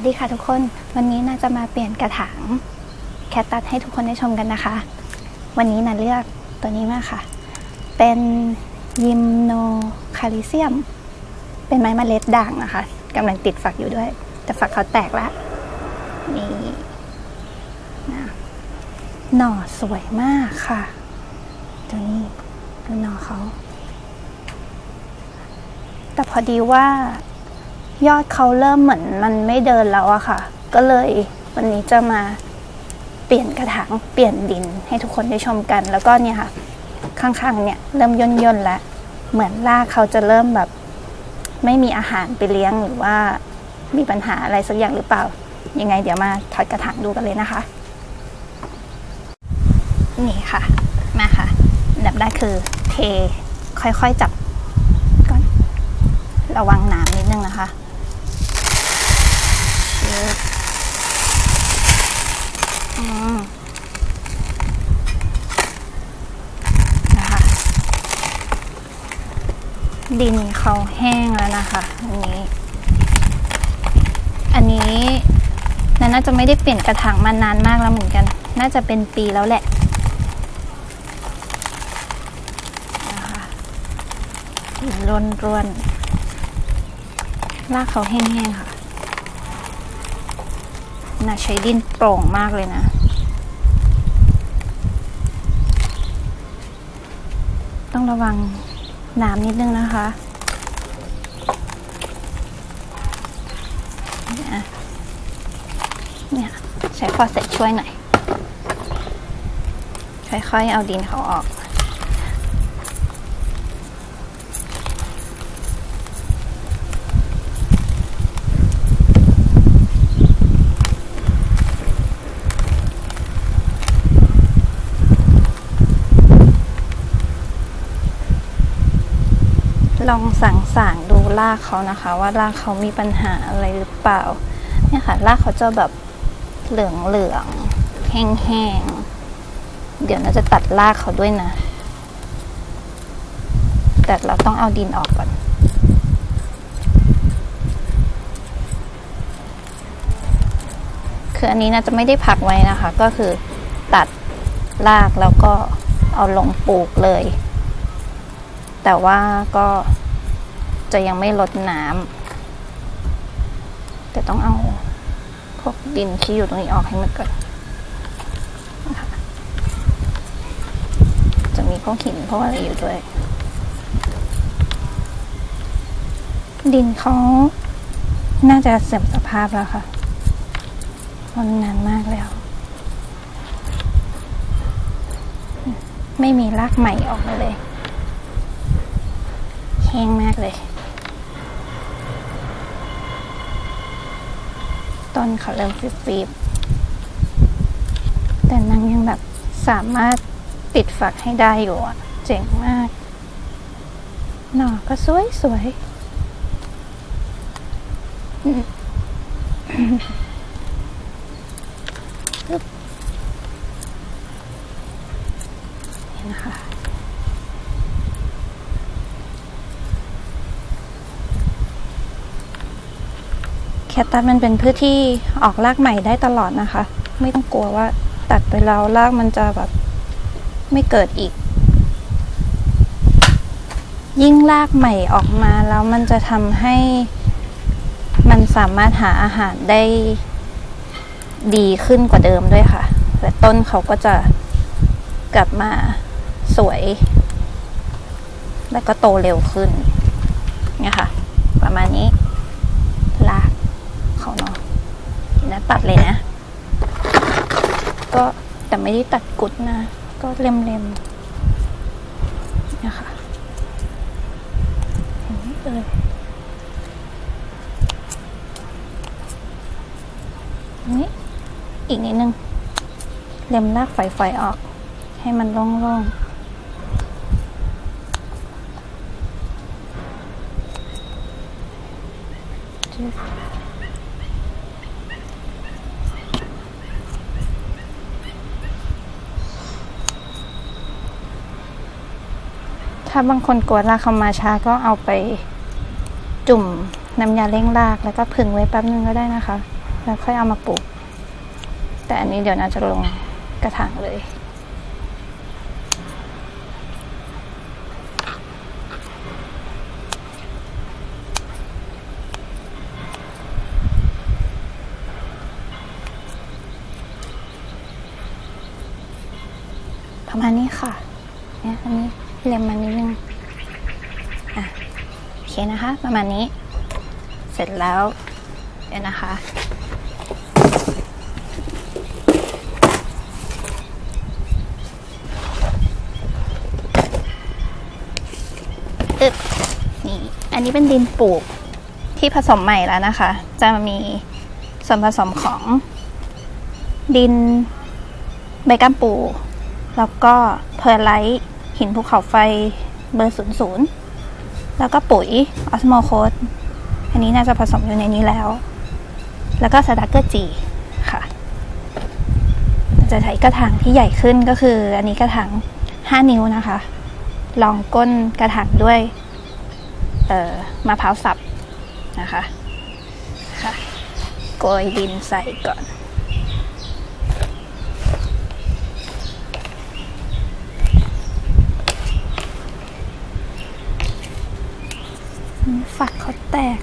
วัสดีค่ะทุกคน วันนี้น่าจะมาเปลี่ยนกระถางแคตตัสให้ทุกคนได้ชมกันนะคะ วันนี้น่าเลือกตัวนี้มากค่ะ เป็นยิมโนคาลิเซียม เป็นไม้มเมล็ดด่างนะคะกำลังติดฝักอยู่ด้วย แต่ฝักเขาแตกแล้วนี่นะหน่อสวยมากค่ะ ตัวนี้ดูหน่อเขา แต่พอดีว่า ยอดเขาเริ่มเหมือนมันไม่เดินแล้วอะค่ะ ก็เลยวันนี้จะมาเปลี่ยนกระถางเปลี่ยนดินให้ทุกคนได้ชมกัน แล้วก็เนี่ยค่ะ ข้างๆเนี่ยเริ่มย่นย่นๆแล้วเหมือนรากเขาจะเริ่มแบบ ไม่มีอาหารไปเลี้ยงหรือว่ามีปัญหาอะไรสักอย่างหรือเปล่า ยังไงเดี๋ยวมาถอดกระถางดูกันเลยนะคะ นี่ค่ะ มาค่ะดับแรกคือเทค่อยๆจับก่อนระวังหนามนิดนึงนะคะชึบอืมนะคะ ดินเขาแห้งแล้วนะคะ อันนี้ อันนี้น่าจะไม่ได้เปลี่ยนกระถางมานานมากแล้วเหมือนกัน น่าจะเป็นปีแล้วแหละนะคะร่วนร่วนๆรากเขาแห้งๆค่ะ น่าใช้ดินโปร่งมากเลยนะ ต้องระวัง น้ำนิดนึงนะคะเนี่ยเนี่ยใช้ฟอสเซ็ตช่วยหน่อยค่อยๆเอาดินเขาออก ลองสั่งสางดูรากเขานะคะ ว่ารากเขามีปัญหาอะไรหรือเปล่า เนี่ยค่ะรากเขาจะแบบเหลืองเหลืองๆแห้งๆ เดี๋ยวเราจะตัดรากเขาด้วยนะ แต่เราต้องเอาดินออกก่อนคืออันนี้น่าจะไม่ได้พักไว้นะคะ ก็คือตัดรากแล้วก็เอาลงปลูกเลย แต่ว่าก็ จะยังไม่ลดน้ำแต่ต้องเอาพวกดินที่อยู่ตรงนี้ออกให้หมดก่อนนะคะจะมีพวกหินพวกอะไรอยู่ด้วย ดินเขาน่าจะเสื่อมสภาพแล้วค่ะมันนานมากแล้ว ไม่มีรากใหม่ออกมาเลยแห้งมากเลย ต้นเขาเริ่มฟีบๆแต่นางยังแบบสามารถปิดฝักให้ได้อยู่อะ เจ๋งมาก หน่อก็สวยสวยมอึ๊บนี่นะคะ แคตตัสมันเป็นพืชที่ออกรากใหม่ได้ตลอดนะคะ ไม่ต้องกลัวว่าตัดไปแล้วรากมันจะแบบไม่เกิดอีก ยิ่งรากใหม่ออกมาแล้วมันจะทำให้มันสามารถหาอาหารได้ดีขึ้นกว่าเดิมด้วยค่ะ และต้นเขาก็จะกลับมาสวย แล้วก็โตเร็วขึ้นเนี่ยค่ะประมาณนี้ลาก เขาเนาะนะ ตัดเลยนะ ก็แต่ไม่ได้ตัดกุดนะ ก็เล็มๆนะคะเห็นไหมเอ่ยนี่อีกนิดนึง เล็มลากไฟๆออก ให้มันโล่งๆ ถ้าบางคนกลัวรากเขามาช้าก็เอาไปจุ่มน้ำยาเร่งราก แล้วก็พึ่งไว้แป๊บนึงก็ได้นะคะ แล้วค่อยเอามาปลูก แต่อันนี้เดี๋ยวน่าจะลงกระถางเลยประมาณนี้ค่ะ เนี่ยอันนี้ เลียมมานิดนึงอะโอเคนะคะ ประมาณนี้ เสร็จแล้วเดี๋ยวนะคะ อึบนี่ อันนี้เป็นดินปลูกที่ผสมใหม่แล้วนะคะ จะมีส่วนผสมของดินใบกัมปู แล้วก็เพอร์ไลท์ หินภูเขาไฟเบอร์ศูนย์ศูนย์แล้วก็ปุ๋ยออสโมโคสอันนี้น่าจะผสมอยู่ในนี้แล้ว แล้วก็สตาร์เกอร์จีค่ะ จะใช้กระถางที่ใหญ่ขึ้นก็คือ อันนี้กระถาง5นิ้วนะคะ ลองก้นกระถางด้วยเอ่อมะพร้าวสับนะคะค่ะโกยดินใส่ก่อน ฝักเขาแตก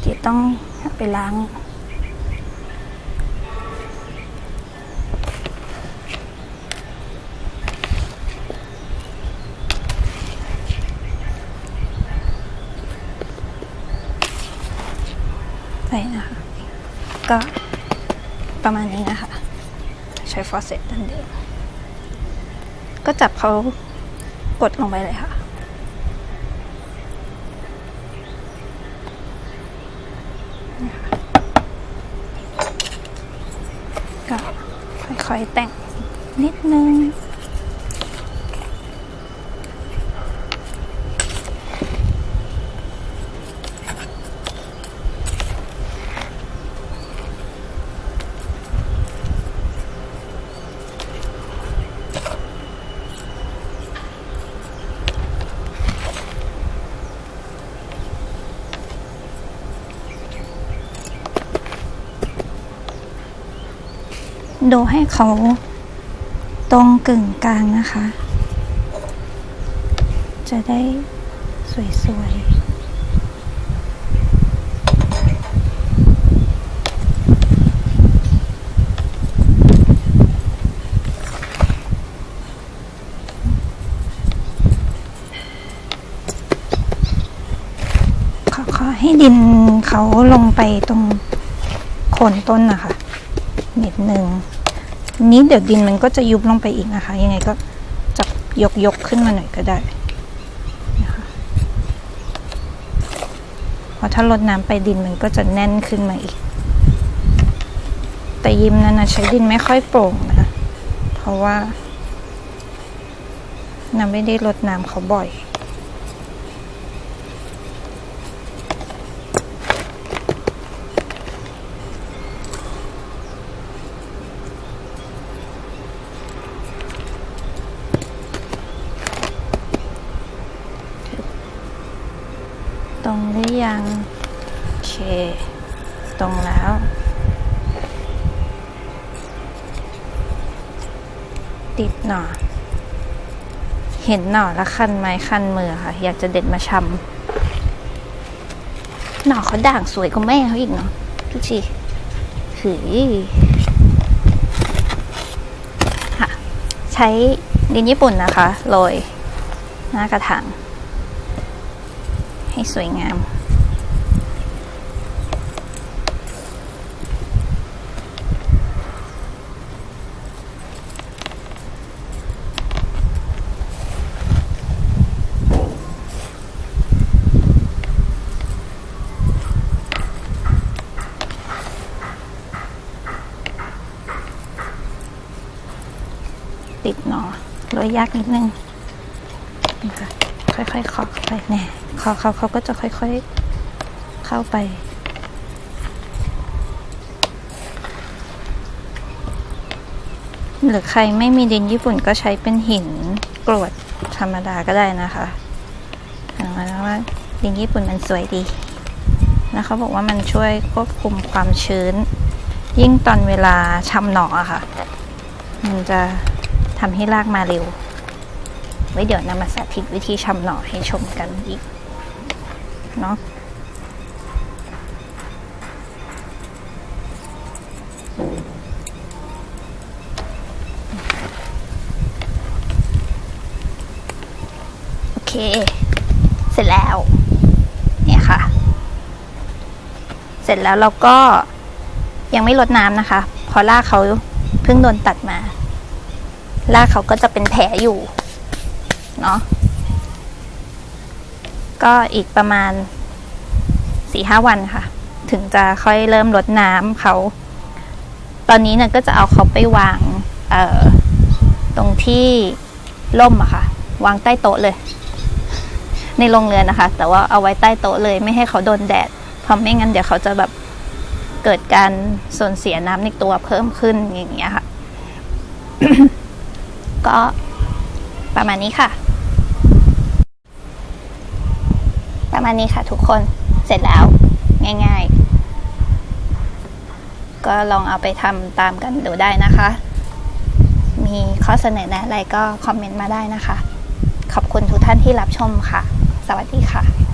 เดี๋ยวต้องไปล้าง ใส่นะคะ ก็ประมาณนี้นะคะ ใช้ฟอสเซตดันเดิมก็จับเขากดลงไปเลยค่ะ ก็ค่อยๆแต่งนิดนึง ดูให้เขาตรงกึ่งกลางนะคะ จะได้สวยๆขอให้ดินเขาลงไปตรงโคนต้นนะคะนิดนึง นี้เดี๋ยวดินมันก็จะยุบลงไปอีกนะคะ ยังไงก็จับยกยกขึ้นมาหน่อยก็ได้นะคะเพราะถ้าลดน้ำไปดินมันก็จะแน่นขึ้นมาอีก แต่ยิมนั้นนะใช้ดินไม่ค่อยโปร่งนะ เพราะว่าน้ำไม่ได้ลดน้ำเขาบ่อย ตรงหรือยัง โอเค ตรงแล้ว ติดหน่อ เห็นหน่อแล้วคันไม้คันมือค่ะ อยากจะเด็ดมาชำหน่อเขาด่างสวยกว่าแม่เขาอีกเนาะดูสิหือค่ะ ใช้ดินญี่ปุ่นนะคะโรยหน้ากระถางให้สวยงาม ติดหนอ โรยยากนิดนึงนะคะค่อยๆเคาะเข้าไปแน่เคาะเขาเขาก็จะค่อยๆเข้าไปหรือใครไม่มีดินญี่ปุ่นก็ใช้เป็นหินกรวดธรรมดาก็ได้นะคะเห็นไหมว่าดินญี่ปุ่นมันสวยดีแล้วเขาบอกว่ามันช่วยควบคุมความชื้น ยิ่งตอนเวลาชำหนออะค่ะ มันจะ ทำให้รากมาเร็ว ไว้เดี๋ยวนำมาสาธิตวิธีชำหน่อให้ชมกันอีกเนาะโอเค เสร็จแล้ว เนี่ยค่ะ เสร็จแล้วเราก็ยังไม่ลดน้ำนะคะ เพราะรากเขาเพิ่งโดนตัดมา รากเขาก็จะเป็นแผลอยู่เนาะก็อีกประมาณสี่ห้าวันค่ะ ถึงจะค่อยเริ่มลดน้ำเขา ตอนนี้เนี่ยก็จะเอาเขาไปวางเออตรงที่ล่มอะค่ะ วางใต้โต๊ะเลย ในโรงเรือนนะคะ แต่ว่าเอาไว้ใต้โต๊ะเลย ไม่ให้เขาโดนแดดเพราะไม่งั้นเดี๋ยวเขาจะแบบเกิดการสูญเสียน้ำในตัวเพิ่มขึ้นอย่างเงี้ยค่ะ ก็ประมาณนี้ค่ะ ประมาณนี้ค่ะทุกคนเสร็จแล้ว ง่าย ๆ ก็ลองเอาไปทำตามกันดูได้นะคะ มีข้อเสนอแนะอะไรก็คอมเมนต์มาได้นะคะ ขอบคุณทุกท่านที่รับชมค่ะ สวัสดีค่ะ